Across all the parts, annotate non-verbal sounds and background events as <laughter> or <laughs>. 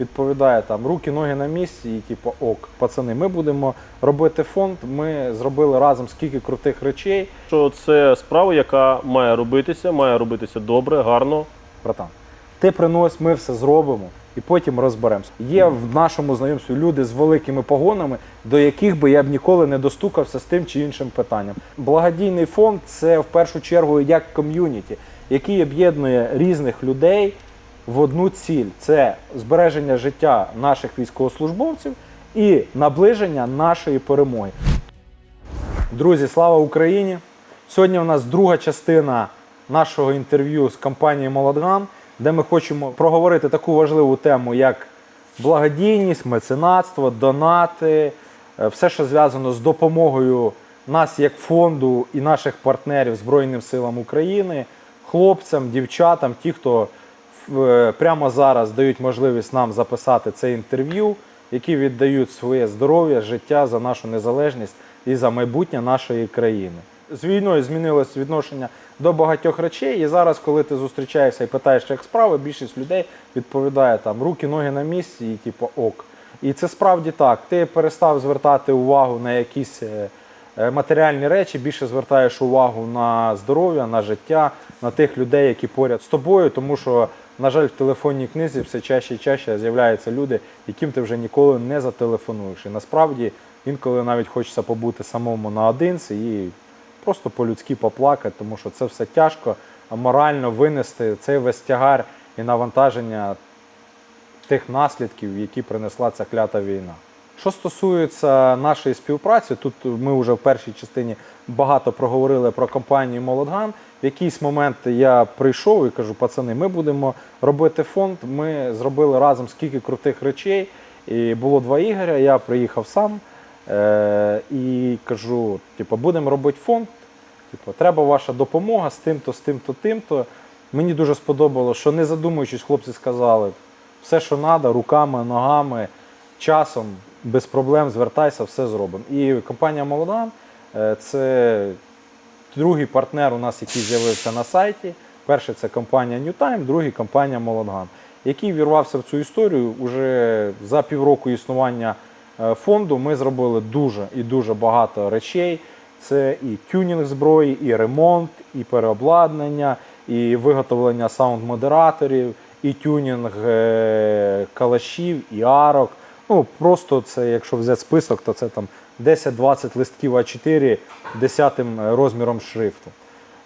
Відповідає там руки, ноги на місці, і типу ок, пацани, ми будемо робити фонд. Ми зробили разом скільки крутих речей. Що це справа, яка має робитися, має робитися добре, гарно. Братан, ти принось, ми все зробимо і потім розберемося. Є в нашому знайомстві люди з великими погонами, до яких би я б ніколи не достукався з тим чи іншим питанням. Благодійний фонд це в першу чергу як ком'юніті, який об'єднує різних людей в одну ціль: це збереження життя наших військовослужбовців і наближення нашої перемоги. Друзі, слава Україні! Сьогодні у нас друга частина нашого інтерв'ю з компанією Молодган, де ми хочемо проговорити таку важливу тему, як благодійність, меценатство, донати, е, все, що зв'язано з допомогою нас як фонду і наших партнерів Збройним силам України, хлопцям, дівчатам, ті, хто прямо зараз дають можливість нам записати це інтерв'ю, які віддають своє здоров'я, життя за нашу незалежність і за майбутнє нашої країни. З війною змінилось відношення до багатьох речей, і зараз, коли ти зустрічаєшся і питаєш, як справи, більшість людей відповідає там руки, ноги на місці, і типу ок. І це справді так. Ти перестав звертати увагу на якісь е, е, матеріальні речі, більше звертаєш увагу на здоров'я, на життя, на тих людей, які поряд з тобою, тому що, на жаль, в телефонній книзі все чаще і чаще з'являються люди, яким ти вже ніколи не зателефонуєш. І насправді інколи навіть хочеться побути самому наодинці і просто по-людськи поплакати, тому що це все тяжко, морально винести цей весь тягар і навантаження тих наслідків, які принесла ця клята війна. Що стосується нашої співпраці, тут ми вже в першій частині багато проговорили про компанію Молодган. В якийсь момент я прийшов і кажу, пацани, ми будемо робити фонд. Ми зробили разом скільки крутих речей. І було два ігоря. Я приїхав сам е- і кажу: типу, будемо робити фонд. Типу, треба ваша допомога з тим-то, з тим-то, тим-то. Мені дуже сподобалося, що не задумуючись, хлопці сказали, все, що треба, руками, ногами, часом, без проблем, звертайся, все зробимо. І компанія Молодан е, це другий партнер у нас, який з'явився на сайті. Перший це компанія Newtime, другий компанія Молодган, який вірвався в цю історію уже за півроку існування е, фонду. Ми зробили дуже і дуже багато речей. Це і тюнінг зброї, і ремонт, і переобладнання, і виготовлення саунд-модераторів, і тюнінг е, калашів, і арок. Ну просто це, якщо взяти список, то це там 10-20 листків А4 10 розміром шрифту.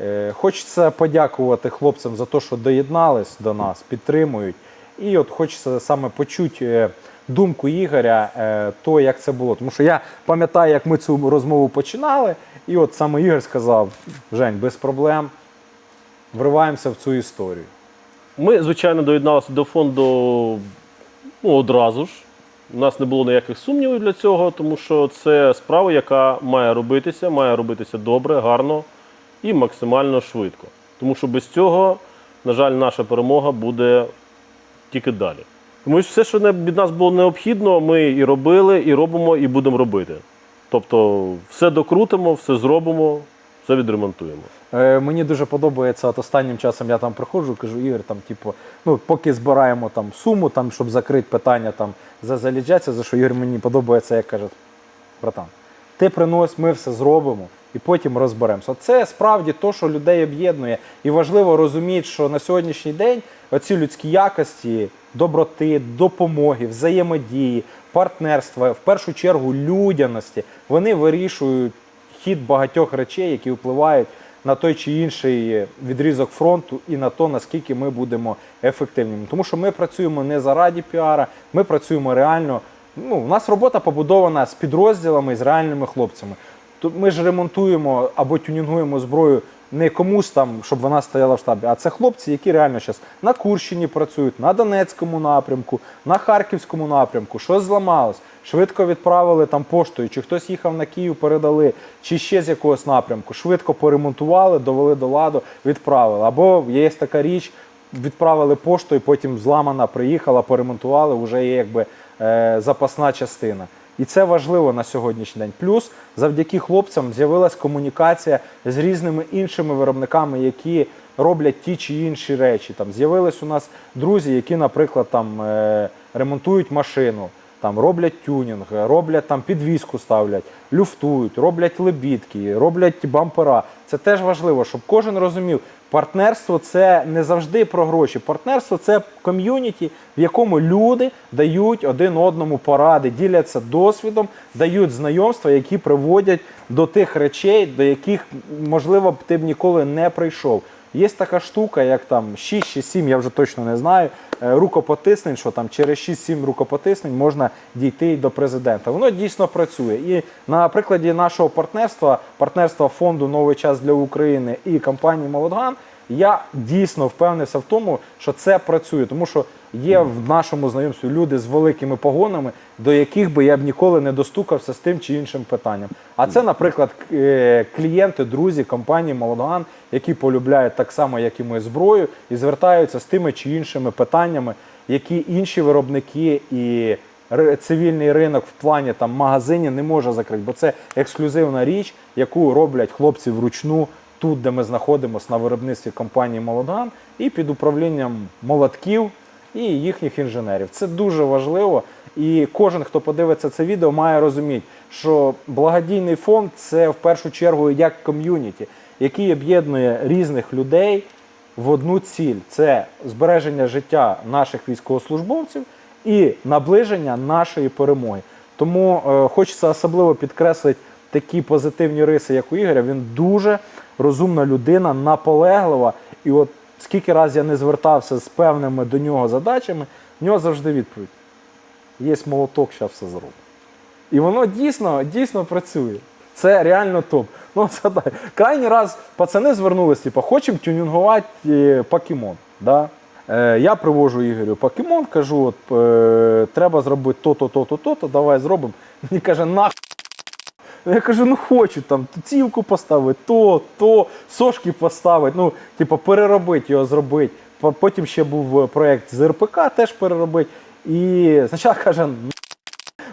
Е, Хочеться подякувати хлопцям за те, що доєднались до нас, підтримують. І от хочеться саме почути е, думку Ігоря, е, то як це було. Тому що я пам'ятаю, як ми цю розмову починали, і от саме Ігор сказав: Жень, без проблем, вриваємося в цю історію. Ми, звичайно, доєдналися до фонду ну, одразу ж. У нас не було ніяких сумнівів для цього, тому що це справа, яка має робитися, має робитися добре, гарно і максимально швидко. Тому що без цього, на жаль, наша перемога буде тільки далі. Тому що все, що від нас було необхідно, ми і робили, і робимо, і будемо робити. Тобто все докрутимо, все зробимо, все відремонтуємо. Е, мені дуже подобається, от останнім часом я там приходжу, кажу, Ігор, там, типу, ну, поки збираємо там суму, там, щоб закрити питання там, за заліджацію, за що Ігор мені подобається, як каже, братан, ти принось, ми все зробимо і потім розберемося. Це справді то, що людей об'єднує. І важливо розуміти, що на сьогоднішній день оці людські якості, доброти, допомоги, взаємодії, партнерства, в першу чергу людяності, вони вирішують хід багатьох речей, які впливають на той чи інший відрізок фронту і на то, наскільки ми будемо ефективними. Тому що ми працюємо не заради піара, ми працюємо реально. Ну, у нас робота побудована з підрозділами, з реальними хлопцями. Тут ми ж ремонтуємо або тюнінгуємо зброю не комусь там, щоб вона стояла в штабі, а це хлопці, які реально зараз на Курщині працюють, на Донецькому напрямку, на Харківському напрямку. Щось зламалось, швидко відправили там поштою, чи хтось їхав на Київ, передали, чи ще з якогось напрямку. Швидко поремонтували, довели до ладу, відправили. Або є така річ, відправили поштою, потім зламана, приїхала, поремонтували, вже є якби е, запасна частина. І це важливо на сьогоднішній день. Плюс завдяки хлопцям з'явилась комунікація з різними іншими виробниками, які роблять ті чи інші речі. Там з'явились у нас друзі, які, наприклад, там е, ремонтують машину, там роблять тюнінг, роблять там підвіску ставлять, люфтують, роблять лебідки, роблять бампера. Це теж важливо, щоб кожен розумів, партнерство це не завжди про гроші. Партнерство це ком'юніті, в якому люди дають один одному поради, діляться досвідом, дають знайомства, які приводять до тих речей, до яких можливо ти б ніколи не прийшов. Є така штука, як там 6 чи 7, я вже точно не знаю. е, Рукопотиснень, що там через 6-7 рукопотиснень можна дійти до президента. Воно дійсно працює. І на прикладі нашого партнерства, партнерства фонду Новий час для України і компанії Молодган, я дійсно впевнився в тому, що це працює, тому що є в нашому знайомстві люди з великими погонами, до яких би я б ніколи не достукався з тим чи іншим питанням. А це, наприклад, е, клієнти, друзі компанії Молодган, які полюбляють так само, як і ми зброю, і звертаються з тими чи іншими питаннями, які інші виробники і цивільний ринок в плані там магазинів не може закрити, бо це ексклюзивна річ, яку роблять хлопці вручну тут, де ми знаходимося на виробництві компанії Молодган, і під управлінням молотків і їхніх інженерів. Це дуже важливо. І кожен, хто подивиться це відео, має розуміти, що благодійний фонд це в першу чергу як ком'юніті, який об'єднує різних людей в одну ціль: це збереження життя наших військовослужбовців і наближення нашої перемоги. Тому е, хочеться особливо підкреслити такі позитивні риси, як у Ігоря. Він дуже розумна людина, наполеглива. І от скільки раз я не звертався з певними до нього задачами, в нього завжди відповідь: є молоток, зараз все зробимо. І воно дійсно, дійсно працює. Це реально топ. Ну, <laughs> згадай, крайній раз пацани звернулися, типу, хочемо тюнінгувати е, покемон. Да? Е, я привожу Ігорю покемон, кажу, от, е, треба зробити то-то, то-то, то-то, давай зробимо. Мені каже, нах. Я кажу, ну хочу там цівку поставити, то, то, сошки поставити, ну, типу, переробити його, зробити. Потім ще був проєкт з РПК, теж переробити. І спочатку каже,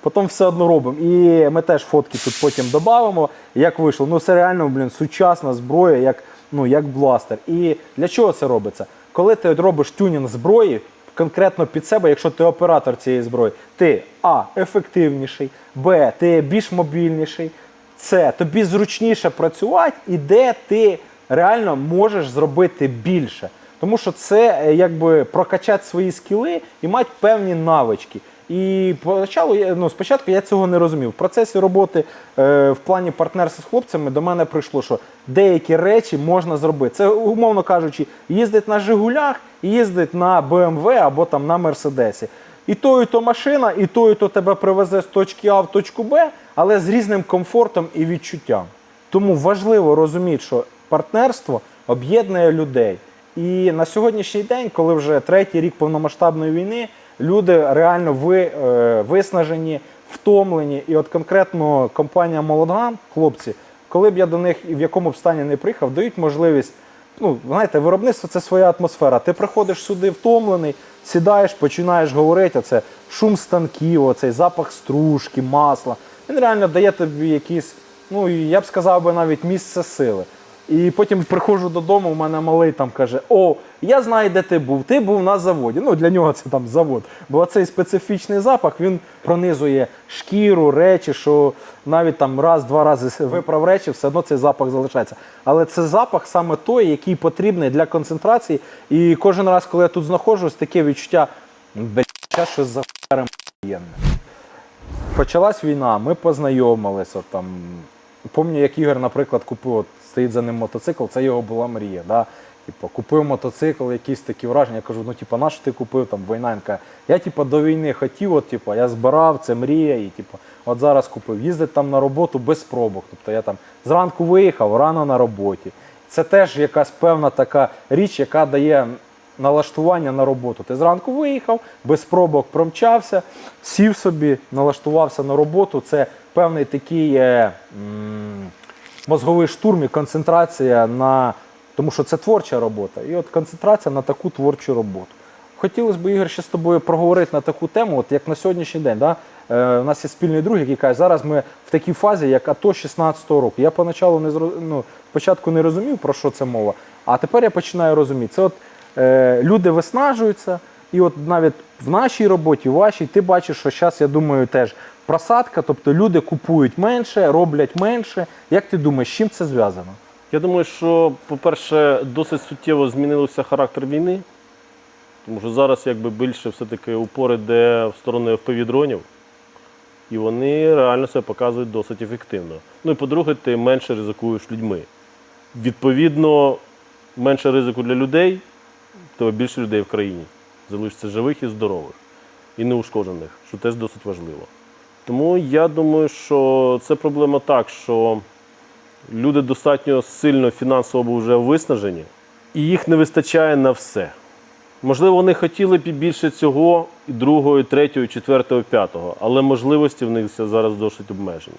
потім все одно робимо. І ми теж фотки тут потім додамо, як вийшло. Ну це реально, блін, сучасна зброя, як, ну, як бластер. І для чого це робиться? Коли ти робиш тюнінг зброї, конкретно під себе, якщо ти оператор цієї зброї, ти А, ефективніший, Б, ти більш мобільніший, С, тобі зручніше працювати, і де ти реально можеш зробити більше. Тому що це е, якби прокачати свої скіли і мати певні навички. І поначалу я ну спочатку я цього не розумів. В процесі роботи е, в плані партнерства з хлопцями до мене прийшло, що деякі речі можна зробити. Це, умовно кажучи, їздить на Жигулях, їздить на BMW або там на Мерседесі. І то, і то машина, і то, і то тебе привезе з точки А в точку Б, але з різним комфортом і відчуттям. Тому важливо розуміти, що партнерство об'єднує людей. І на сьогоднішній день, коли вже третій рік повномасштабної війни, люди реально ви, е, виснажені, втомлені. І от конкретно компанія Молодган, хлопці, коли б я до них і в якому б стані не приїхав, дають можливість. Ну, знаєте, виробництво це своя атмосфера. Ти приходиш сюди втомлений, сідаєш, починаєш говорити. Це шум станків, оцей запах стружки, масла. Він реально дає тобі якісь, ну я б сказав би навіть місце сили. І потім приходжу додому, у мене малий там каже: О, я знаю, де ти був. Ти був на заводі. Ну для нього це там завод. Бо цей специфічний запах він пронизує шкіру, речі, що навіть там раз-два рази <laughs> виправ речі, все одно цей запах залишається. Але це запах саме той, який потрібний для концентрації. І кожен раз, коли я тут знаходжусь, таке відчуття, бля, щось за охуєнне». Почалась війна, ми познайомилися там. Пам'ятаю, як Ігор, наприклад, купив, стоїть за ним мотоцикл, це його була мрія. Да? Типу, купив мотоцикл, якісь такі враження. Я кажу, ну типу, на ти купив там каже, Я типу, до війни хотів, от, типу, я збирав, це мрія, і типу, от зараз купив. Їздить там на роботу без пробок. Тобто я там зранку виїхав, рано на роботі. Це теж якась певна така річ, яка дає налаштування на роботу. Ти зранку виїхав, без пробок промчався, сів собі, налаштувався на роботу. Це певний такий е, м, мозговий штурм і концентрація на. Тому що це творча робота. І от концентрація на таку творчу роботу. Хотілося б, Ігор, ще з тобою проговорити на таку тему, от як на сьогоднішній день. Да? Е, у нас є спільний друг, який каже, зараз ми в такій фазі, як АТО 16-го року. Я поначалу не зро... ну, спочатку не розумів, про що це мова, а тепер я починаю розуміти. Це от е, люди виснажуються, і от навіть в нашій роботі, в вашій, ти бачиш, що зараз, я думаю, теж просадка, тобто люди купують менше, роблять менше. Як ти думаєш, з чим це зв'язано? Я думаю, що, по-перше, досить суттєво змінився характер війни, тому що зараз якби більше все-таки упор іде в сторону FPV-дронів, і вони реально себе показують досить ефективно. Ну і по-друге, ти менше ризикуєш людьми. Відповідно, менше ризику для людей, то більше людей в країні залишиться живих і здорових, і неушкоджених, що теж досить важливо. Тому я думаю, що це проблема так, що люди достатньо сильно фінансово вже виснажені, і їх не вистачає на все. Можливо, вони хотіли б більше цього, і другого, і третього, і четвертого, і п'ятого, але можливості в них зараз досить обмежені.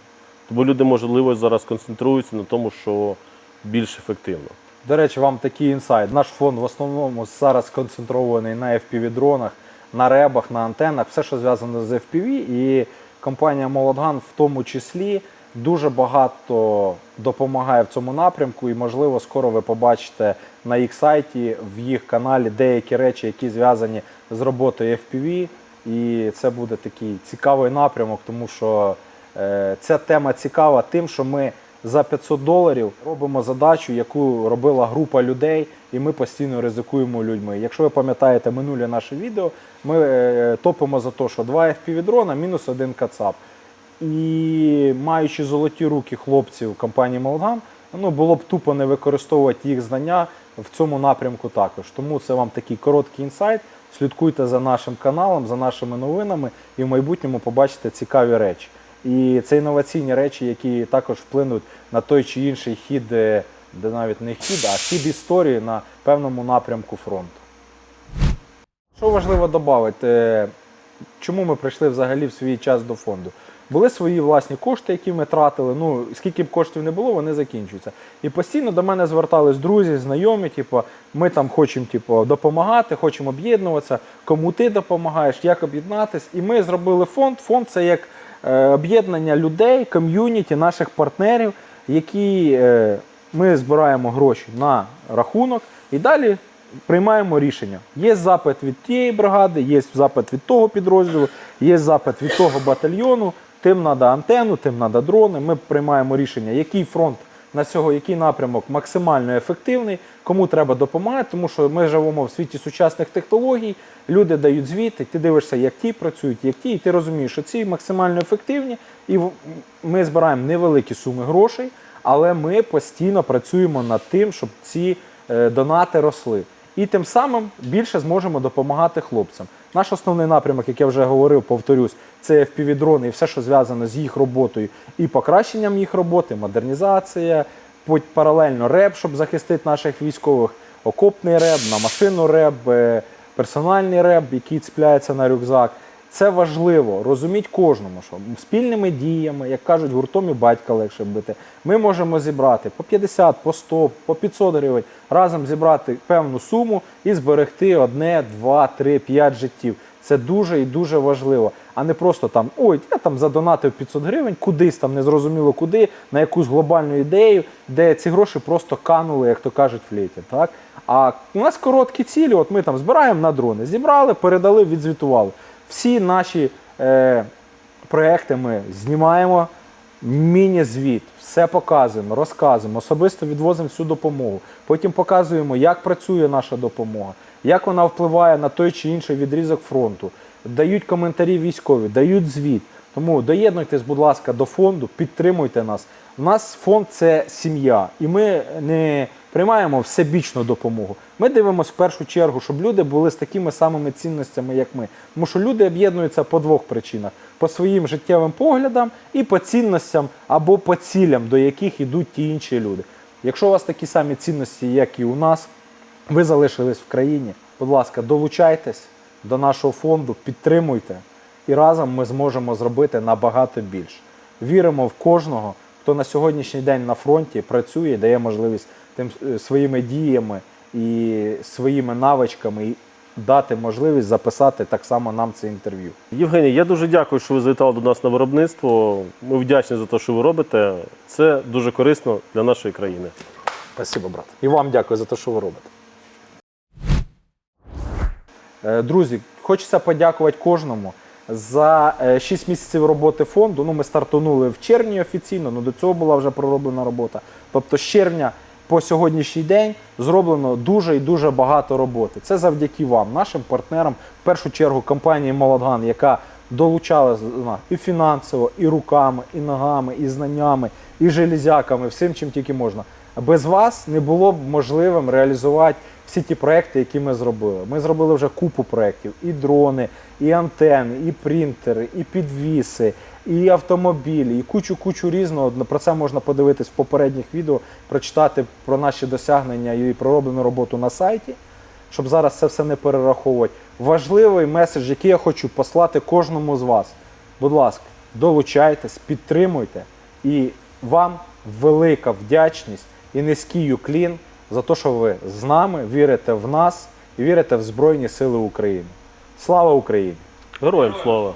Тому люди, можливо, зараз концентруються на тому, що більш ефективно. До речі, вам такий інсайт. Наш фонд в основному зараз сконцентрований на FPV-дронах, на ребах, на антеннах, все, що зв'язано з FPV. І компанія Молодган в тому числі дуже багато допомагає в цьому напрямку. І, можливо, скоро ви побачите на їх сайті, в їх каналі деякі речі, які зв'язані з роботою FPV. І це буде такий цікавий напрямок, тому що е, ця тема цікава тим, що ми за 500 доларів робимо задачу, яку робила група людей, і ми постійно ризикуємо людьми. Якщо ви пам'ятаєте минуле наше відео, ми е, топимо за те, що 2 FPV дрона мінус один кацап. І маючи золоті руки хлопців компанії Молган, ну було б тупо не використовувати їх знання в цьому напрямку також. Тому це вам такий короткий інсайт. Слідкуйте за нашим каналом, за нашими новинами, і в майбутньому побачите цікаві речі. І це інноваційні речі, які також вплинуть на той чи інший хід, де, навіть не хід, а хід історії на певному напрямку фронту. Що важливо додати? Чому ми прийшли взагалі в свій час до фонду? Були свої власні кошти, які ми тратили. Ну, скільки б коштів не було, вони закінчуються. І постійно до мене звертались друзі, знайомі, типу, ми там хочемо типу, допомагати, хочемо об'єднуватися, кому ти допомагаєш, як об'єднатись. І ми зробили фонд. Фонд це як е, об'єднання людей, ком'юніті, наших партнерів, які е, ми збираємо гроші на рахунок і далі приймаємо рішення. Є запит від тієї бригади, є запит від того підрозділу, є запит від того батальйону. Тим треба антенну, тим треба дрони. Ми приймаємо рішення, який фронт на цього, який напрямок максимально ефективний, кому треба допомагати, тому що ми живемо в світі сучасних технологій. Люди дають звіти, ти дивишся, як ті працюють, як ті, і ти розумієш, що ці максимально ефективні, і ми збираємо невеликі суми грошей, але ми постійно працюємо над тим, щоб ці е, донати росли. І тим самим більше зможемо допомагати хлопцям. Наш основний напрямок, як я вже говорив, повторюсь, це FPV-дрони і все, що зв'язано з їх роботою і покращенням їх роботи, модернізація, паралельно реб, щоб захистити наших військових, окопний реб, на машину реб, е, персональний реб, який цепляється на рюкзак. Це важливо, розуміть кожному, що спільними діями, як кажуть, гуртом і батька легше бити. Ми можемо зібрати по 50, по 100, по 500 гривень, разом зібрати певну суму і зберегти одне, два, три, п'ять життів. Це дуже і дуже важливо, а не просто там ой, я там задонатив 500 гривень, кудись там незрозуміло куди, на якусь глобальну ідею, де ці гроші просто канули, як то кажуть, в літі. Так? А у нас короткі цілі, от ми там збираємо на дрони, зібрали, передали, відзвітували. Всі наші е, проекти ми знімаємо, міні-звіт, все показуємо, розказуємо, особисто відвозимо всю допомогу. Потім показуємо, як працює наша допомога, як вона впливає на той чи інший відрізок фронту. Дають коментарі військові, дають звіт. Тому доєднуйтесь, будь ласка, до фонду, підтримуйте нас. У нас фонд це сім'я, і ми не приймаємо всебічну допомогу. Ми дивимося в першу чергу, щоб люди були з такими самими цінностями, як ми. Тому що люди об'єднуються по двох причинах: по своїм життєвим поглядам і по цінностям або по цілям, до яких йдуть ті інші люди. Якщо у вас такі самі цінності, як і у нас, ви залишились в країні, будь ласка, долучайтесь до нашого фонду, підтримуйте, і разом ми зможемо зробити набагато більше. Віримо в кожного, хто на сьогоднішній день на фронті працює, і дає можливість тим е, своїми діями і своїми навичками і дати можливість записати так само нам це інтерв'ю. Євгеній, я дуже дякую, що ви завітали до нас на виробництво. Ми вдячні за те, що ви робите. Це дуже корисно для нашої країни. Спасибо, брат. І вам дякую за те, що ви робите. Е, Друзі, Хочеться подякувати кожному за 6 місяців роботи фонду. Ну, ми стартанули в червні офіційно, ну до цього була вже пророблена робота. Тобто з червня по сьогоднішній день зроблено дуже і дуже багато роботи. Це завдяки вам, нашим партнерам, в першу чергу компанії Молодган, яка долучала з- і фінансово, і руками, і ногами, і знаннями, і железяками, всім чим тільки можна. Без вас не було б можливим реалізувати всі ті проекти, які ми зробили. Ми зробили вже купу проєктів: і дрони, і антени, і принтери, і підвіси, і автомобілі, і кучу-кучу різного. Про це можна подивитись в попередніх відео, прочитати про наші досягнення і пророблену роботу на сайті, щоб зараз це все не перераховувати. Важливий меседж, який я хочу послати кожному з вас. Будь ласка, долучайтесь, підтримуйте, і вам велика вдячність і низький уклін за те, що ви з нами вірите в нас і вірите в Збройні Сили України. Слава Україні! Героям слава!